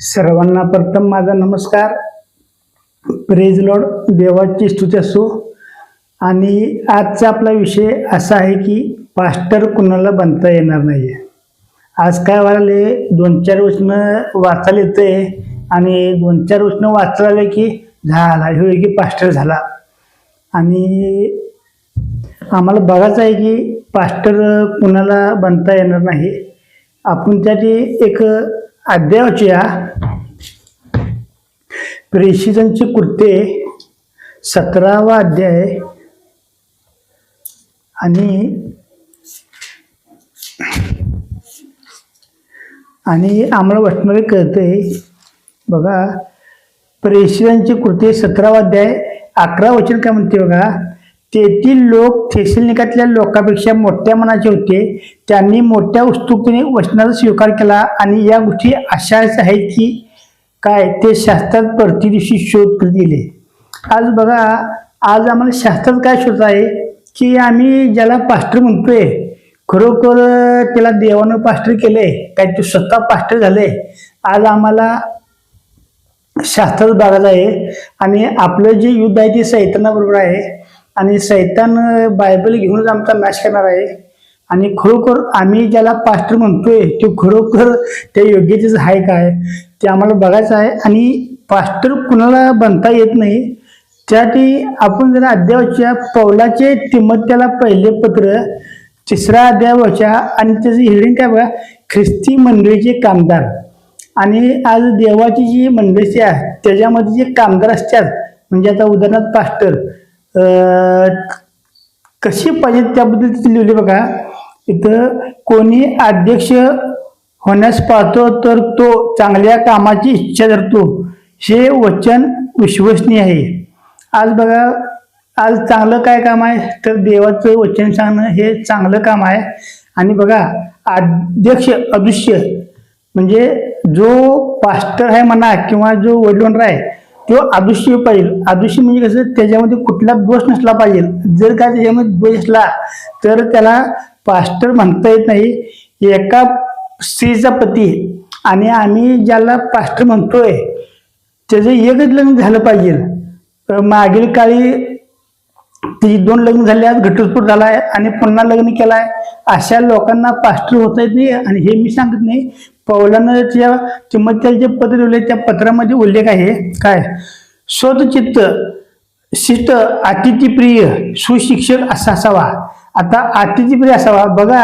सर्वांना प्रथम माझा नमस्कार. प्रेज लॉर्ड देवाची स्तुती असो. आणि आजचा आपला विषय असा आहे की पास्टर कुणाला बनता येणार नाही आहे आज काय व्हायला दोन चार वर्षनं वाचायला येते आणि दोन चार वर्षनं वाचायला की झाला हे की पास्टर झाला. आणि आम्हाला बघायचं आहे की पास्टर कुणाला बनता येणार नाही. आपण त्याची एक अध्याय प्रेषितांचे कृत्ये सतरावा अध्याय आणि आणि आम्हाला वाटणारे कळतंय. बघा प्रेषितांचे कृत्ये सतरावा अध्याय अकरा वचन काय म्हणते बघा तेथील लोक थेसिलनिकातल्या लोकांपेक्षा मोठ्या मनाचे होते. त्यांनी मोठ्या उत्सुकतेने वचनाचा स्वीकार केला आणि या गोष्टी अशाच आहेत की काय ते शास्त्रात प्रति दिवशी शोध दिले. आज बघा आज आम्हाला शास्त्रात काय शोध आहे? की आम्ही ज्याला पास्टर म्हणतोय खरोखर त्याला देवानं पास्टर केले काय ते स्वतः पास्टर झाले आज आम्हाला शास्त्रात बघायचं आहे. आणि आपलं जे युद्ध आहे ते सैतानाबरोबर आहे. आणि सैतान बायबल घेऊनच आमचा नाश करणार आहे. आणि खरोखर आम्ही ज्याला पास्टर म्हणतोय ते खरोखर त्या योग्यतेच आहे काय? ते आम्हाला बघायचं आहे. आणि पास्टर कुणाला बनता येत नाही त्यासाठी आपण जर अध्यावाच्या पौलाचे तिमत्याला पहिले पत्र तिसरा अध्यावाच्या आणि त्याचं हिडिंग काय बघा? ख्रिस्ती मंडळीचे कामदार. आणि आज देवाची जी मंडळी आहे त्याच्यामध्ये जे कामगार असतात म्हणजे आता उदाहरणार्थ पास्टर कशी पाहिजे त्याबद्दल तिथे लिहिले बघा. इथं कोणी अध्यक्ष होण्यास पाहतो तर तो चांगल्या कामाची इच्छा धरतो. हे वचन विश्वसनीय आहे. आज बघा आज चांगलं काय काम आहे? तर देवाचं वचन सांगणं हे चांगलं काम आहे. आणि बघा अध्यक्ष अदृश्य म्हणजे जो पास्टर आहे म्हणा किंवा जो वडलोंडर आहे तो अदृश्य पाहिजे. अदृश्य म्हणजे कसं? त्याच्यामध्ये कुठला दोष नसला पाहिजे. जर का त्याच्यामध्ये दोष असला तर त्याला पास्टर म्हणता येत नाही. एका स्त्रीचा पती आणि आम्ही ज्याला पास्टर म्हणतोय त्याचं एकच लग्न झालं पाहिजे. मागील काळी तिची दोन लग्न झाले आज घटस्फोट झालाय आणि पुन्हा लग्न केलाय. अशा लोकांना पास्टर होता येत नाही आणि हे मी सांगत नाही. पौलानं त्या चिमत्याला जे पत्र लिहिले त्या पत्रामध्ये उल्लेख आहे. काय? स्वतचित्त शिष्ट अतिथीप्रिय सुशिक्षक असा असावा. आता अतिथीप्रिय असावा. बघा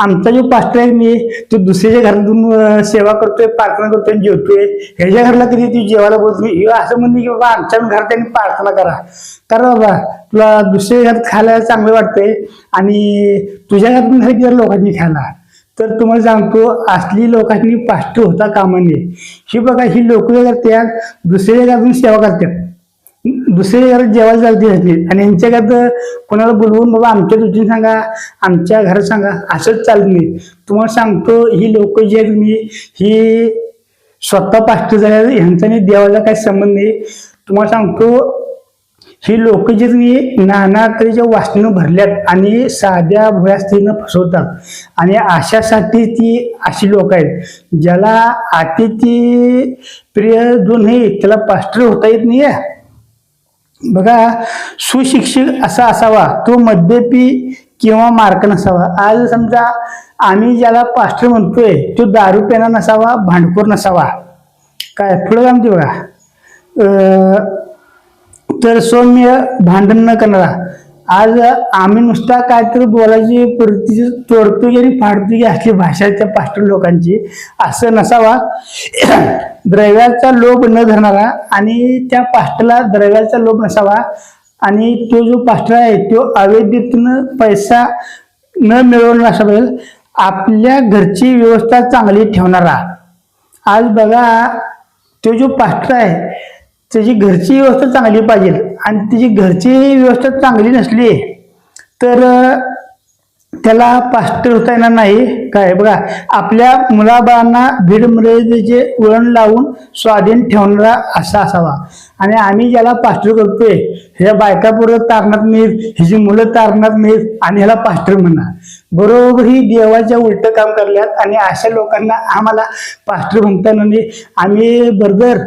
आमचा जो पास्टर आहे मी तो दुसऱ्याच्या घरातून सेवा करतोय प्रार्थना करतोय जेवतोय. ह्याच्या घरला कधी ती जेवायला बोलत नाही? असं म्हणते की बाबा आमच्या घरात त्यांनी प्रार्थना करा. कारण बाबा तुला दुसऱ्या घरात खायला चांगलं वाटतंय आणि तुझ्या घरातून घरी जर लोकांनी खायला. तर तुम्हाला सांगतो असली लोकांनी पास्टर होता कामा नये ही बघा ही लोक करतात दुसऱ्या घरातून सेवा करतात दुसरे घरात जेवायला चालते ह्याची आणि यांच्या घरात कोणाला बोलवून बाबा आमच्या दृष्टीने सांगा आमच्या घरात सांगा असंच चालत नाही तुम्हाला सांगतो ही लोक जी आहेत मी ही स्वतः पाष्ट झाल्या ह्यांचा नाही देवाला काही संबंध नाही. तुम्हाला सांगतो ही लोक जे तुम्ही नाना तऱ्हेच्या वासनं भरल्यात आणि साध्या भोळ्या स्त्रीनं फसवतात. आणि अशासाठी ती अशी लोक आहेत ज्याला अतिथी प्रिय जो नाही त्याला पास्टर होता येत नाही बघा सुशिक्षित असा असावा तो मद्यपी किंवा मार्क नसावा. आज समजा आम्ही ज्याला पास्टर म्हणतोय तो दारू पेना नसावा भांडखोर नसावा. काय पुढे जाणते बघा. तर सौम्य भांडण न करणारा आज आम्ही नुसता काहीतरी बोलायची परिस्थिती तोडतुगी आणि फाडतोय असली भाषा त्या पास्टर लोकांची. असं नसावा. द्रव्याचा लोभ न धरणारा आणि त्या पास्टरला द्रव्याचा लोभ नसावा. आणि तो जो पास्टर आहे तो अवैधतेनं पैसा न मिळवणार असा पाहिजे आपल्या घरची व्यवस्था चांगली ठेवणारा. आज बघा तो जो पास्टर आहे त्याची घरची व्यवस्था चांगली पाहिजे. आणि त्याची घरची व्यवस्था चांगली नसली तर त्याला पास्टर होता येणार नाही. काय? बघा आपल्या मुलाबाळांना भीडमर्यादेचे वळण लावून स्वाधीन ठेवणारा असा असावा. आणि आम्ही ज्याला पास्टर करतोय ह्या बायकापुरत तारणात नाहीत ह्याची मुलं तारणात नाहीत आणि ह्याला पास्टर म्हणा बरोबर ही देवाच्या उलट काम करल्यात आणि अशा लोकांना आम्हाला पास्टर म्हणताना नाही. आम्ही बरोबर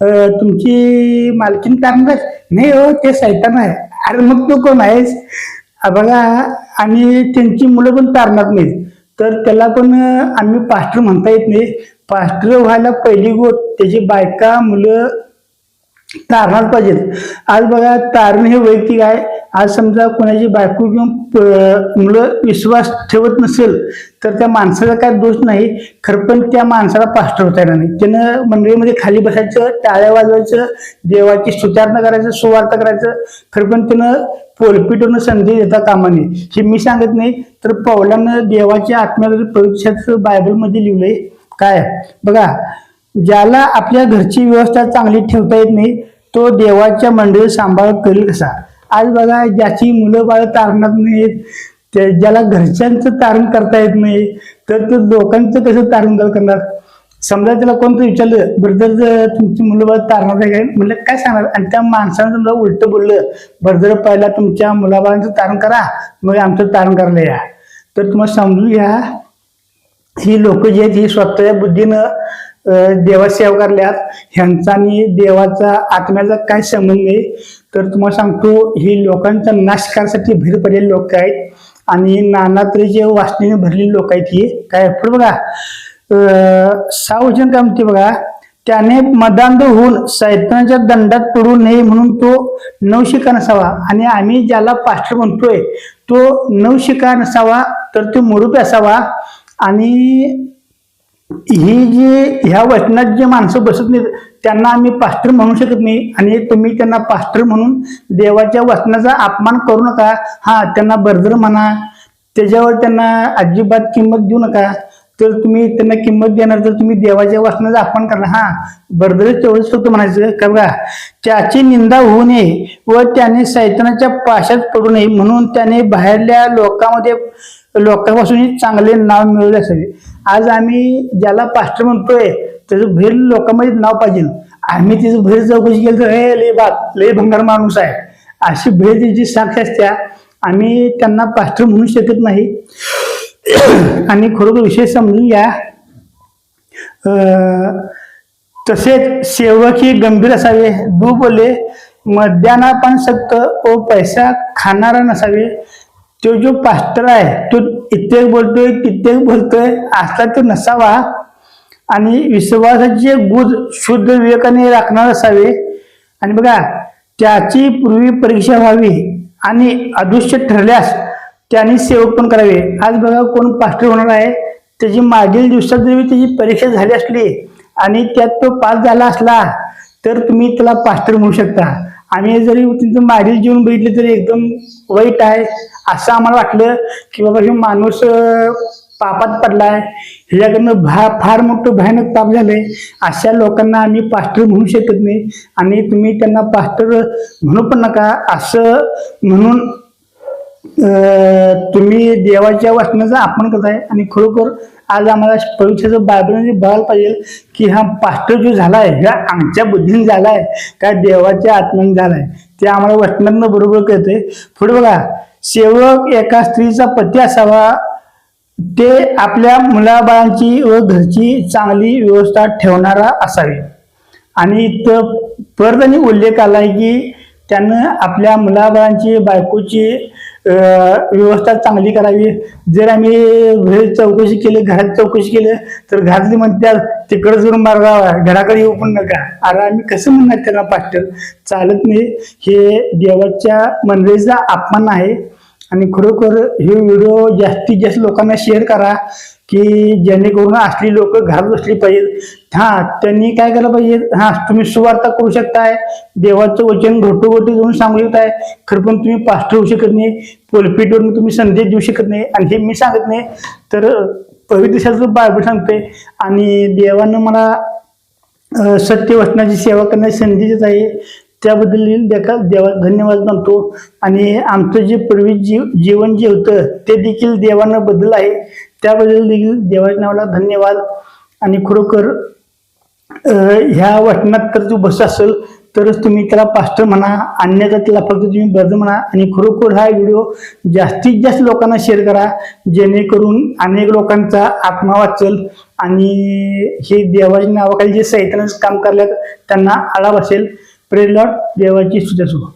तुमची मालकीन करणार नाही हो ते सैतान आहे. अरे मग तू कोण आहेस? बघा आणि त्यांची मुलं पण तारणार नाहीत. तर त्याला पण आम्ही पास्टर म्हणता येत नाही. पास्टर व्हायला पहिली गोष्ट त्याची बायका मुलं तारणार पाहिजेत. आज बघा तारण हे वैयक्तिक आहे. आज समजा कोणाची बायको किंवा प- मुलं विश्वास ठेवत नसेल तर त्या माणसाचा काय दोष नाही. खरं पण त्या माणसाला पास्टर होता येणार नाही. त्यानं मंडळीमध्ये खाली बसायचं टाळ्या वाजवायचं देवाची स्तुत्यार्थ करायचं सुवार्थ करायचं. खरं पण त्यानं पोलपिटून संधी देता कामा नये हे मी सांगत नाही तर पौलानं देवाच्या आत्म्याला परीक्षाचं बायबलमध्ये लिहिलंय काय? बघा ज्याला आपल्या घरची व्यवस्था चांगली ठेवता येत नाही तो देवाच्या मंडळी सांभाळ करेल कसा? आज बघा ज्याची मुलं बाळ तारणार नाहीत ते ज्याला घरच्यांचं तारण करता येत नाही तर तो लोकांचं कसं तारण करणार? समजा त्याला कोणतं विचारलं ब्रदर तुमची मुलं बाळ तारणार आहे काय? म्हणलं काय सांगणार? आणि त्या माणसानं समजा उलट बोललं बरं पहिला तुमच्या मुलाबाळांचं तारण करा मग आमचं तारण करायला या. तर तुम्हाला समजून घ्या ही लोक जी आहेत ही स्वतःच्या बुद्धीनं देवासेवा करल्यात ह्यांचा आणि देवाचा आत्म्याचा काय संबंध नाही. तर तुम्हाला सांगतो ही लोकांचा नाश करण्यासाठी भीर लोक आहेत. आणि नाना तऱ्हेचे वासनेने भरलेली लोक आहेत ही काय पण बघा. अं, सावजन काय म्हणते बघा? त्याने मदांध होऊन सैतानाच्या दंडात पडू नये म्हणून तो नवशिका नसावा. आणि आम्ही ज्याला पास्टर म्हणतोय तो नवशिका नसावा तर तो मुरुपी असावा. आणि ही जी ह्या वचनात जे माणसं बसत नाहीत त्यांना आम्ही पास्टर म्हणू शकत नाही. आणि तुम्ही त्यांना पास्टर म्हणून देवाच्या वचनाचा अपमान करू नका. हा त्यांना बर्जर म्हणा. त्याच्यावर त्यांना अजिबात किंमत देऊ नका. तर तुम्ही त्यांना किंमत देणार तर तुम्ही देवाच्या वचनाचा अपमान करणार. हा बर्दर तेवढंच फक्त म्हणायचं. का? बघा त्याची निंदा होऊ नये व त्याने सैतानाच्या पाशात पडू नये. म्हणून त्याने बाहेरल्या लोकांमध्ये लोकांपासून चांगले नाव मिळवले असावे. आज आम्ही ज्याला पास्टर म्हणतोय त्याचं भैर लोकांमध्ये नाव पाहिजे. आम्ही त्याचं भैर चौकशी केली तर हे लय बात लय भंगार माणूस आहे. अशी भैर त्याची साक्ष असत्या आम्ही त्यांना पास्टर म्हणू शकत नाही. आणि खरोखर विषय समजून घ्या. तसेच सेवक हे गंभीर असावे दू बोले मध्याना पण सक्त व पैसा खाणारा नसावे. तो जो पास्टर आहे तो इत्येक बोलतोय तित्येक बोलतोय असा तो नसावा. आणि विश्वासाचे गुज शुद्ध विवेकाने राखणार असावे. आणि बघा त्याची पूर्वी परीक्षा व्हावी आणि अदृश्य ठरल्यास त्याने सेवक पण करावे. आज बघा कोण पास्टर होणार आहे त्याची मागील दिवसात जरी त्याची परीक्षा झाली असली आणि त्यात तो पास झाला असला तर तुम्ही त्याला पास्टर म्हणू शकता. आम्ही जरी तिथं मागील जीवन बघितलं तरी एकदम वाईट आहे. असं आम्हाला वाटलं की बाबा हे माणूस पापात पडलाय. ह्याच्याकडनं भा फार मोठं भयानक पाप झालंय. अशा लोकांना आम्ही पास्टर म्हणू शकत नाही. आणि तुम्ही त्यांना पास्टर म्हणू पण नका. असं म्हणून तुम्ही देवाच्या वाचनाचा आपण करताय. आणि खरोखर आज आम्हाला परीक्षेचं बायबलने बघायला पाहिजे की हा पास्टर जो झालाय ह्या आमच्या बुद्धीने झालाय काय देवाच्या आत्म्याने झालाय ते आम्हाला वचनांना बरोबर कळते पुढे बघा सेवक एका स्त्रीचा पती असावा ते आपल्या मुलाबाळांची व घरची चांगली व्यवस्था ठेवणारा असावी. आणि इथं परत आणि उल्लेख आलाय की त्यानं आपल्या मुलाबाळांची बायकोची व्यवस्था चांगली करावी. जर आम्ही घरी चौकशी केली घरात चौकशी केली तर घरातली म्हणतात तिकडं जाऊन मार्गावा घराकडे येऊ पण नका. अरे आम्ही कसं म्हणणार त्याला पास्टर चालत नाही. हे देवाच्या मंडळीचा अपमान आहे. आणि खरोखर हे व्हिडिओ जास्तीत जास्त लोकांना शेअर करा की जेणेकरून असली लोक घरात बसली पाहिजेत. हा त्यांनी काय केलं पाहिजे हा तुम्ही सुवार्ता करू शकताय. देवाचं वचन घोटोघोटी जाऊन सांगू शकताय. खरं पण तुम्ही पास्टर होऊ शकत नाही. पोलपीटवरून तुम्ही संदेश देऊ शकत नाही. आणि हे मी सांगत नाही. तर पवित्र शास्त्र बायबल सांगते आणि देवानं मला सत्य वचनाची सेवा करण्याची संधी देत आहे. त्याबद्दल देखा देवा धन्यवाद मानतो. आणि आमचं जे पूर्वी जीव जीवन जे होतं ते देखील देवानं बदल आहे. त्याबद्दल देखील देवाच्या नावाला धन्यवाद. आणि खरोखर ह्या वाचनात तर तू बस असेल तरच तुम्ही त्याला पास्टर म्हणा अन्यथा त्याला फक्त तुम्ही ब्रदर म्हणा. आणि खरोखर हा व्हिडिओ जास्तीत जास्त लोकांना शेअर करा जेणेकरून अनेक लोकांचा आत्मा वाचेल. आणि हे देवाच्या नावाखाली जे सैतानाचं काम करल्यात त्यांना आळा बसेल. प्रेलॉट देवाची स्तुती असो